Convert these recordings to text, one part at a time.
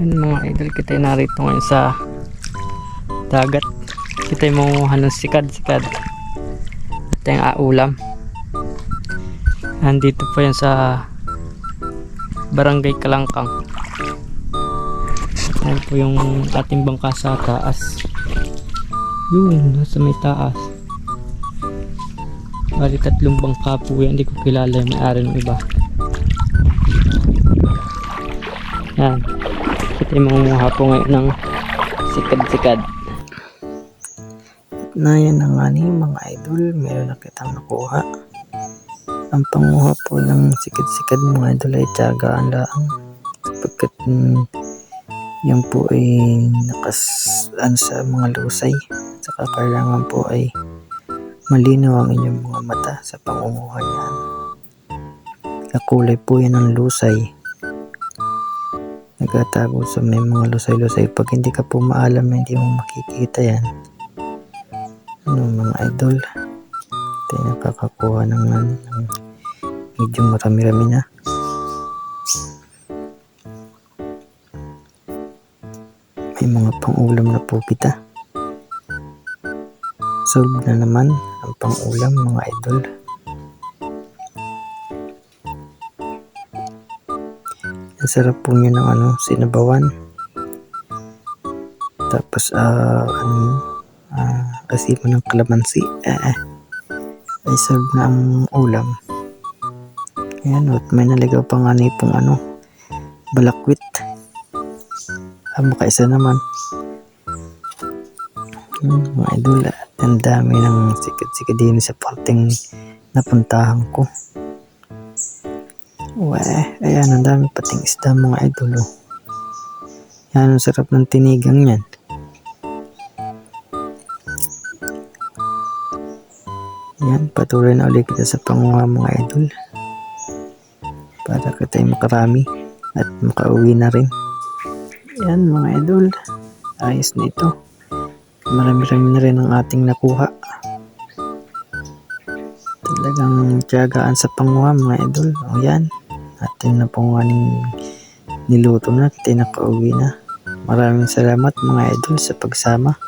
Yan mga idol, kita narito ngayon sa dagat. Kita mangunguha ng sikad-sikad. At yung aulam. Nandito po yan sa Barangay Kalangkang. Yan po yung ating bangka sa taas. Yun, nasa may taas. Bali tatlong bangka po yan. Hindi ko kilala yung may-ari ng iba. Yan. Kita yung mangunguha po ngayon ng sikad-sikad. na yan na nga mga idol, meron na kitang nakuha. Ang panguha po ng sikid-sikid mga idol ay tiyagaan lang sapagkat mm, yan po ay nakas ano, sa mga lusay saka kailangan po ay malinaw ang inyong mga mata sa pangunguha niyan. Kakulay po yan ng lusay. Nagtatago sa may mga lusay-lusay. Pag hindi ka po maalam, hindi mo makikita yan. Ano mga idol? Tayo nakakakuha ng, ng medyo marami-rami na. May mga pang-ulam na po kita solve na naman ang pang-ulam mga idol ang sarap po niya ng ano sinabawan. Tapos ah ano ah, kasi mo ng kalamansi. Eh, eh. ay serve na ang ulam. Ayan at may naligaw pa nga pong ano balakwit. Ah makaisa naman. Hmm, mga idol ang dami ng sikat-sikat din sa parteng napuntahan ko Weh, ayan, ang dami pating isda mga idol. Oh. Yan, ang sarap ng tinigang yan. Yan, patuloy na ulit kita sa panguha mga idol. Para kita makarami at makauwi na rin. Yan mga idol, ayos na ito. Marami-rami na rin ang ating nakuha. Talagang tiyagaan sa panguha mga idol. O yan, ating na panguhaning niluto na, kita nakauwi na. Maraming salamat mga idol sa pagsama.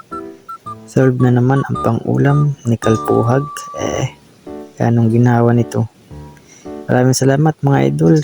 Serve na naman ang pang-ulam ni Kalpuhag. Eh, anong ginawa nito? Maraming salamat mga idol.